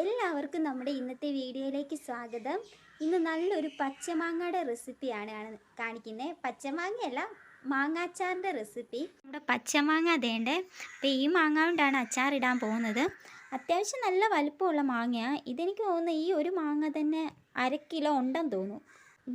എല്ലാവർക്കും നമ്മുടെ ഇന്നത്തെ വീഡിയോയിലേക്ക് സ്വാഗതം. ഇന്ന് നല്ലൊരു പച്ചമാങ്ങയുടെ റെസിപ്പിയാണ് കാണിക്കുന്നത്. പച്ചമാങ്ങയല്ല മാങ്ങാച്ചാറിന്റെ റെസിപ്പി. നമ്മുടെ പച്ചമാങ്ങ അതേണ്ടേ. അപ്പോൾ ഈ മാങ്ങ കൊണ്ടാണ് അച്ചാറിടാൻ പോകുന്നത്. അത്യാവശ്യം നല്ല വലുപ്പമുള്ള മാങ്ങയാണ് ഇതെനിക്ക് തോന്നുന്നു ഈ ഒരു മാങ്ങ തന്നെ അര കിലോ ഉണ്ടെന്ന് തോന്നുന്നു.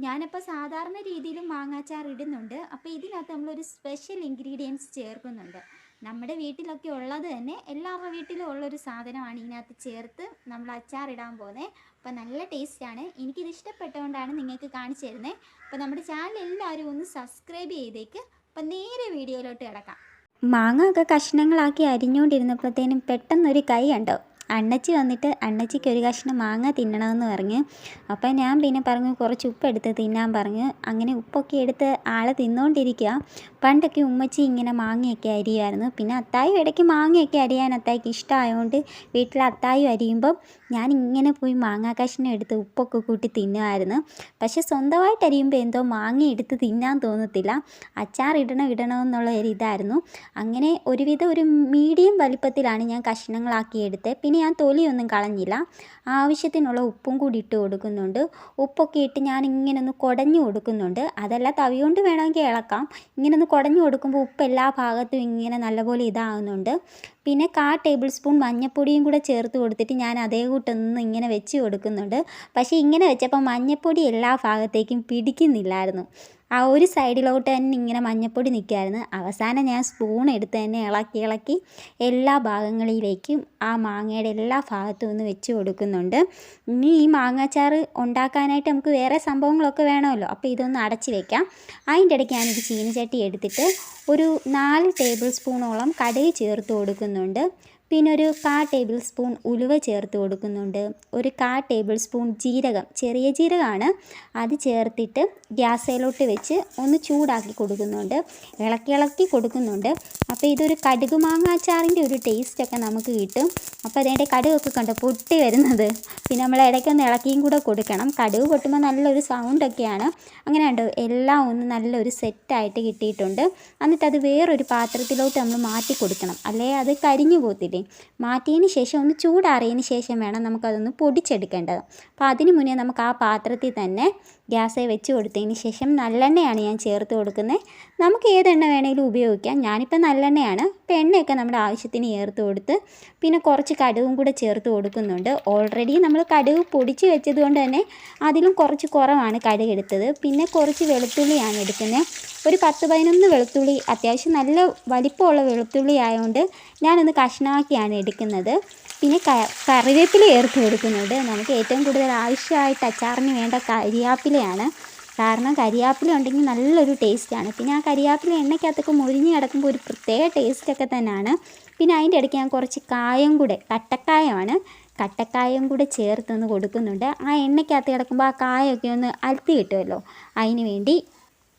ഞാനപ്പോൾ സാധാരണ രീതിയിൽ മാങ്ങാച്ചാർ ഇടുന്നുണ്ട്. അപ്പോൾ ഇതിനകത്ത് നമ്മളൊരു സ്പെഷ്യൽ ഇൻഗ്രീഡിയൻസ് ചേർക്കുന്നുണ്ട്. നമ്മുടെ വീട്ടിലൊക്കെ ഉള്ളത് തന്നെ എല്ലാവരുടെ വീട്ടിലും ഉള്ളൊരു സാധനമാണ് ഇതിനകത്ത് ചേർത്ത് നമ്മൾ അച്ചാറിടാൻ പോകുന്നത്. അപ്പോൾ നല്ല ടേസ്റ്റാണ് എനിക്കിത് ഇഷ്ടപ്പെട്ടുകൊണ്ടാണ് നിങ്ങൾക്ക് കാണിച്ചു തരുന്നത്. അപ്പോൾ നമ്മുടെ ചാനൽ എല്ലാവരും ഒന്ന് സബ്സ്ക്രൈബ് ചെയ്തേക്ക്. അപ്പം നേരെ വീഡിയോയിലോട്ട് കിടക്കാം. മാങ്ങ ഒക്കെ കഷ്ണങ്ങളാക്കി അരിഞ്ഞുകൊണ്ടിരുന്നപ്പോഴത്തേനും പെട്ടെന്നൊരു കൈ കണ്ടോ? അണ്ണച്ചി വന്നിട്ട് അണ്ണച്ചിക്ക് ഒരു കഷ്ണം മാങ്ങ തിന്നണമെന്ന് പറഞ്ഞ് അപ്പം ഞാൻ പിന്നെ പറഞ്ഞു കുറച്ച് ഉപ്പ് എടുത്ത് തിന്നാൻ പറഞ്ഞ് അങ്ങനെ ഉപ്പൊക്കെ എടുത്ത് ആളെ തിന്നുകൊണ്ടിരിക്കുക പണ്ടൊക്കെ ഉമ്മച്ചി ഇങ്ങനെ മാങ്ങയൊക്കെ അരിയുമായിരുന്നു. പിന്നെ അത്തായും ഇടയ്ക്ക് മാങ്ങയൊക്കെ അരിയാൻ അത്തായിക്ക് ഇഷ്ടമായതുകൊണ്ട് വീട്ടിൽ അത്തായും അരിയുമ്പം ഞാൻ ഇങ്ങനെ പോയി മാങ്ങാ കഷ്ണം എടുത്ത് ഉപ്പൊക്കെ കൂട്ടി തിന്നുമായിരുന്നു. പക്ഷേ സ്വന്തമായിട്ട് അരിയുമ്പോൾ എന്തോ മാങ്ങ എടുത്ത് തിന്നാൻ തോന്നത്തില്ല. അച്ചാർ ഇടണം ഇടണമെന്നുള്ള ഒരു ഇതായിരുന്നു. അങ്ങനെ ഒരുവിധം ഒരു മീഡിയം വലിപ്പത്തിലാണ് ഞാൻ കഷ്ണങ്ങളാക്കി എടുത്തത്. പിന്നെ ഞാൻ തൊലിയൊന്നും കളഞ്ഞില്ല. ആവശ്യത്തിനുള്ള ഉപ്പും കൂടി ഇട്ട് കൊടുക്കുന്നുണ്ട്. ഉപ്പൊക്കെ ഇട്ട് ഞാൻ ഇങ്ങനെ ഒന്ന് കുടഞ്ഞു കൊടുക്കുന്നുണ്ട്. അതല്ല തവി കൊണ്ട് വേണമെങ്കിൽ ഇളക്കാം. ഇങ്ങനെ ഒന്ന് കുടഞ്ഞു കൊടുക്കുമ്പോൾ ഉപ്പ് എല്ലാ ഭാഗത്തും ഇങ്ങനെ നല്ലപോലെ ഇതാകുന്നുണ്ട് പിന്നെ കാ ടേബിൾ സ്പൂൺ മഞ്ഞപ്പൊടിയും കൂടെ ചേർത്ത് കൊടുത്തിട്ട് ഞാൻ അതേ കൂട്ടൊന്ന് ഇങ്ങനെ വെച്ച് കൊടുക്കുന്നുണ്ട്. പക്ഷേ ഇങ്ങനെ വെച്ചപ്പോൾ മഞ്ഞപ്പൊടി എല്ലാ ഭാഗത്തേക്കും പിടിക്കുന്നില്ലായിരുന്നു. ആ ഒരു സൈഡിലോട്ട് തന്നെ ഇങ്ങനെ മഞ്ഞപ്പൊടി നിൽക്കുമായിരുന്നു അവസാനം ഞാൻ സ്പൂൺ എടുത്ത് തന്നെ ഇളക്കി ഇളക്കി എല്ലാ ഭാഗങ്ങളിലേക്കും ആ മാങ്ങയുടെ എല്ലാ ഭാഗത്തും ഒന്ന് വെച്ച് കൊടുക്കുന്നുണ്ട്. ഇനി ഈ മാങ്ങാച്ചാർ ഉണ്ടാക്കാനായിട്ട് നമുക്ക് വേറെ സംഭവങ്ങളൊക്കെ വേണമല്ലോ. അപ്പോൾ ഇതൊന്ന് അടച്ച് വെക്കാം. അതിന്റെ ഇടയ്ക്ക് ഞാനൊരു ചീനിച്ചട്ടി എടുത്തിട്ട് ഒരു നാല് ടേബിൾ സ്പൂണോളം കടുക് ചേർത്ത് കൊടുക്കുന്നുണ്ട് പിന്നെ ഒരു കാ ടേബിൾ സ്പൂൺ ഉലുവ ചേർത്ത് കൊടുക്കുന്നുണ്ട്. ഒരു കാ ടേബിൾ സ്പൂൺ ജീരകം ചെറിയ ജീരകമാണ്. അത് ചേർത്തിട്ട് ഗ്യാസേലോട്ട് വെച്ച് ഒന്ന് ചൂടാക്കി കൊടുക്കുന്നുണ്ട്. ഇളക്കി ഇളക്കി കൊടുക്കുന്നുണ്ട്. അപ്പോൾ ഇതൊരു കടുക് മാങ്ങാച്ചാറിന്റെ ഒരു ടേസ്റ്റൊക്കെ നമുക്ക് കിട്ടും. അപ്പോൾ അതിന്റെ കടുകൊക്കെ കണ്ടോ പൊട്ടി വരുന്നത്. പിന്നെ നമ്മൾ ഇടയ്ക്കൊന്ന് ഇളക്കിയും കൂടെ കൊടുക്കണം. കടുക് പൊട്ടുമ്പോൾ നല്ലൊരു സൗണ്ടൊക്കെയാണ് അങ്ങനെ ഉണ്ടോ എല്ലാം ഒന്ന് നല്ലൊരു സെറ്റായിട്ട് കിട്ടിയിട്ടുണ്ട്. എന്നിട്ട് അത് വേറൊരു പാത്രത്തിലോട്ട് നമ്മൾ മാറ്റി കൊടുക്കണം. അല്ലേ? അത് കരിഞ്ഞു പോകത്തില്ലേ? മാറ്റിയതിന് ശേഷം ഒന്ന് ചൂടാറിയതിന് ശേഷം വേണം നമുക്കതൊന്ന് പൊടിച്ചെടുക്കേണ്ടത്. അപ്പോൾ അതിന് മുന്നേ നമുക്ക് ആ പാത്രത്തിൽ തന്നെ ഗ്യാസിൽ വെച്ച് കൊടുത്തതിന് ശേഷം നല്ലെണ്ണയാണ് ഞാൻ ചേർത്ത് കൊടുക്കുന്നത്. നമുക്ക് ഏതെണ്ണ വേണമെങ്കിലും ഉപയോഗിക്കാം. ഞാനിപ്പോൾ നല്ലെണ്ണയാണ്. ഇപ്പം എണ്ണയൊക്കെ നമ്മുടെ ആവശ്യത്തിന് ചേർത്ത് കൊടുത്ത് പിന്നെ കുറച്ച് കടുവും കൂടെ ചേർത്ത് കൊടുക്കുന്നുണ്ട്. ഓൾറെഡി നമ്മൾ കടുക് പൊടിച്ച് വെച്ചത് കൊണ്ട് തന്നെ അതിലും കുറച്ച് കുറവാണ് കടുക് എടുത്തത്. പിന്നെ കുറച്ച് വെളുത്തുള്ളിയാണ് എടുക്കുന്നത്. ഒരു പത്ത് പതിനൊന്ന് വെളുത്തുള്ളി അത്യാവശ്യം നല്ല വലിപ്പമുള്ള വെളുത്തുള്ളി ആയതുകൊണ്ട് ഞാനൊന്ന് കഷ്ണമാക്കിയാണ് എടുക്കുന്നത്. പിന്നെ കറിവേപ്പില ചേർത്ത് കൊടുക്കുന്നുണ്ട്. നമുക്ക് ഏറ്റവും കൂടുതൽ ആവശ്യമായിട്ട് അച്ചാറിന് വേണ്ട കരിയാപ്പിലയാണ്. കാരണം കരിയാപ്പില ഉണ്ടെങ്കിൽ നല്ലൊരു ടേസ്റ്റാണ് പിന്നെ ആ കരിയാപ്പില എണ്ണയ്ക്കകത്തൊക്കെ മുരിഞ്ഞ് കിടക്കുമ്പോൾ ഒരു പ്രത്യേക ടേസ്റ്റൊക്കെ തന്നെയാണ്. പിന്നെ അതിന്റെ ഇടയ്ക്ക് ഞാൻ കുറച്ച് കായം കൂടെ കട്ടക്കായമാണ്. കട്ടക്കായം കൂടെ ചേർത്തൊന്ന് കൊടുക്കുന്നുണ്ട്. ആ എണ്ണയ്ക്കകത്ത് കിടക്കുമ്പോൾ ആ കായമൊക്കെ ഒന്ന് അലത്തി കിട്ടുമല്ലോ. അതിന് വേണ്ടി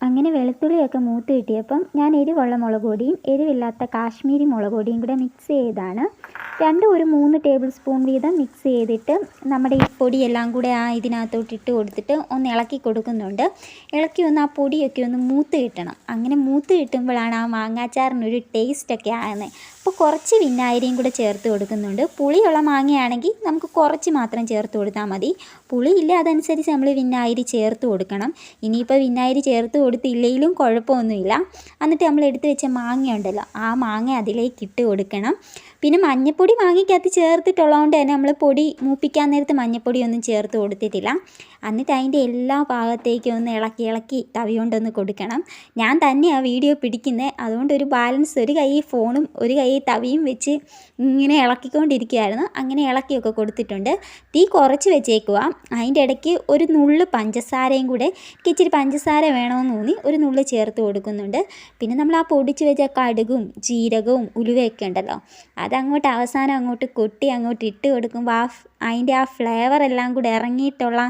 അങ്ങനെ വെളുത്തുള്ളിയൊക്കെ മൂത്ത് കിട്ടിയപ്പം ഞാൻ എരിവുള്ള മുളക് പൊടിയും എരിവില്ലാത്ത കാശ്മീരി മുളക് പൊടിയും കൂടെ മിക്സ് ചെയ്താണ്. രണ്ടും ഒരു മൂന്ന് ടേബിൾ സ്പൂൺ വീതം മിക്സ് ചെയ്തിട്ട് നമ്മുടെ ഈ പൊടിയെല്ലാം കൂടെ ആ ഇതിനകത്തോട്ട് ഇട്ട് കൊടുത്തിട്ട് ഒന്ന് ഇളക്കി കൊടുക്കുന്നുണ്ട്. ഇളക്കി ഒന്ന് ആ പൊടിയൊക്കെ ഒന്ന് മൂത്ത് കിട്ടണം. അങ്ങനെ മൂത്ത് കിട്ടുമ്പോഴാണ് ആ മാങ്ങാച്ചാറിനൊരു ടേസ്റ്റൊക്കെ ആകുന്നത് അപ്പോൾ കുറച്ച് വിനാഗിരിയും കൂടെ ചേർത്ത് കൊടുക്കുന്നുണ്ട്. പുളിയുള്ള മാങ്ങയാണെങ്കിൽ നമുക്ക് കുറച്ച് മാത്രം ചേർത്ത് കൊടുത്താൽ മതി. പുളിയില്ല അതനുസരിച്ച് നമ്മൾ വിനാഗിരി ചേർത്ത് കൊടുക്കണം. ഇനിയിപ്പോൾ വിനാഗിരി ചേർത്ത് കൊടുത്തില്ലെങ്കിലും കുഴപ്പമൊന്നുമില്ല. എന്നിട്ട് നമ്മൾ എടുത്തു വെച്ച മാങ്ങ ഉണ്ടല്ലോ ആ മാങ്ങ അതിലേക്ക് ഇട്ട് കൊടുക്കണം. പിന്നെ മഞ്ഞപ്പൊടി മാങ്ങയ്ക്കകത്ത് ചേർത്തിട്ടുള്ളതുകൊണ്ട് തന്നെ നമ്മൾ പൊടി മൂപ്പിക്കാൻ നേരത്ത് മഞ്ഞപ്പൊടി ഒന്നും ചേർത്ത് കൊടുത്തിട്ടില്ല. എന്നിട്ട് അതിന്റെ എല്ലാ ഭാഗത്തേക്കും ഒന്ന് ഇളക്കി ഇളക്കി തവി കൊണ്ടൊന്ന് കൊടുക്കണം. ഞാൻ തന്നെയാണ് വീഡിയോ പിടിക്കുന്നത് അതുകൊണ്ട് ഒരു ബാലൻസ് ഒരു കൈ ഫോണും ഒരു കൈ തവിയും വെച്ച് ഇങ്ങനെ ഇളക്കിക്കൊണ്ടിരിക്കുകയായിരുന്നു അങ്ങനെ ഇളക്കിയൊക്കെ കൊടുത്തിട്ടുണ്ട്. തീ കുറച്ച് വെച്ചേക്കുക അതിന്റെ ഇടയ്ക്ക് ഒരു നുള്ള് പഞ്ചസാരയും കൂടെ എനിക്ക് ഇച്ചിരി പഞ്ചസാര വേണമെന്ന് തോന്നി ഒരു നുള്ളി ചേർത്ത് കൊടുക്കുന്നുണ്ട്. പിന്നെ നമ്മൾ ആ പൊടിച്ച് വെച്ച കടുകും ജീരകവും ഉലുവയൊക്കെ ഉണ്ടല്ലോ അതങ്ങോട്ട് അവസാനം അങ്ങോട്ട് കൊട്ടി അങ്ങോട്ട് ഇട്ട് കൊടുക്കുമ്പോൾ ആ അതിന്റെ ആ ഫ്ലേവർ എല്ലാം കൂടെ ഇറങ്ങിയിട്ടുള്ള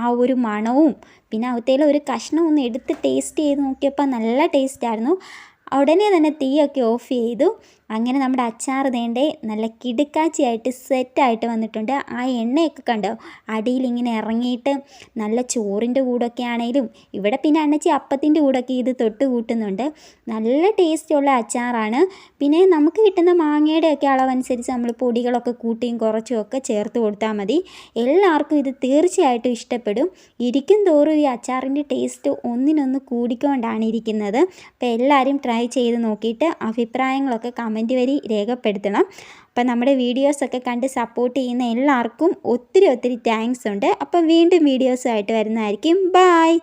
ആ ഒരു മണവും പിന്നെ അകത്തേലും ഒരു കഷ്ണം ഒന്ന് എടുത്ത് ടേസ്റ്റ് ചെയ്ത് നോക്കിയപ്പോൾ നല്ല ടേസ്റ്റായിരുന്നു ഉടനെ തന്നെ തീയൊക്കെ ഓഫ് ചെയ്തു. അങ്ങനെ നമ്മുടെ അച്ചാർ തേണ്ടേ നല്ല കിടുക്കാച്ചിയായിട്ട് സെറ്റായിട്ട് വന്നിട്ടുണ്ട്. ആ എണ്ണയൊക്കെ കണ്ടോ? അടിയിൽ ഇങ്ങനെ ഇറങ്ങിയിട്ട് നല്ല ചോറിന്റെ കൂടൊക്കെ ആണെങ്കിലും ഇവിടെ പിന്നെ അണ്ണച്ചി അപ്പത്തിന്റെ കൂടൊക്കെ ഇത് തൊട്ട് കൂട്ടുന്നുണ്ട്. നല്ല ടേസ്റ്റുള്ള അച്ചാറാണ്. പിന്നെ നമുക്ക് കിട്ടുന്ന മാങ്ങയുടെയൊക്കെ അളവനുസരിച്ച് നമ്മൾ പൊടികളൊക്കെ കൂട്ടിയും കുറച്ചും ഒക്കെ ചേർത്ത് കൊടുത്താൽ മതി. എല്ലാവർക്കും ഇത് തീർച്ചയായിട്ടും ഇഷ്ടപ്പെടും. ഇരിക്കും തോറും ഈ അച്ചാറിന്റെ ടേസ്റ്റ് ഒന്നിനൊന്ന് കൂടിക്കൊണ്ടാണ് ഇരിക്കുന്നത്. അപ്പോൾ എല്ലാവരും ട്രൈ ചെയ്ത് നോക്കിയിട്ട് അഭിപ്രായങ്ങളൊക്കെ കമന്റ് വഴി രേഖപ്പെടുത്തണം. അപ്പം നമ്മുടെ വീഡിയോസൊക്കെ കണ്ട് സപ്പോർട്ട് ചെയ്യുന്ന എല്ലാവർക്കും ഒത്തിരി ഒത്തിരി താങ്ക്സ് ഉണ്ട്. അപ്പം വീണ്ടും വീഡിയോസുമായിട്ട് വരുന്നതായിരിക്കും. ബായ്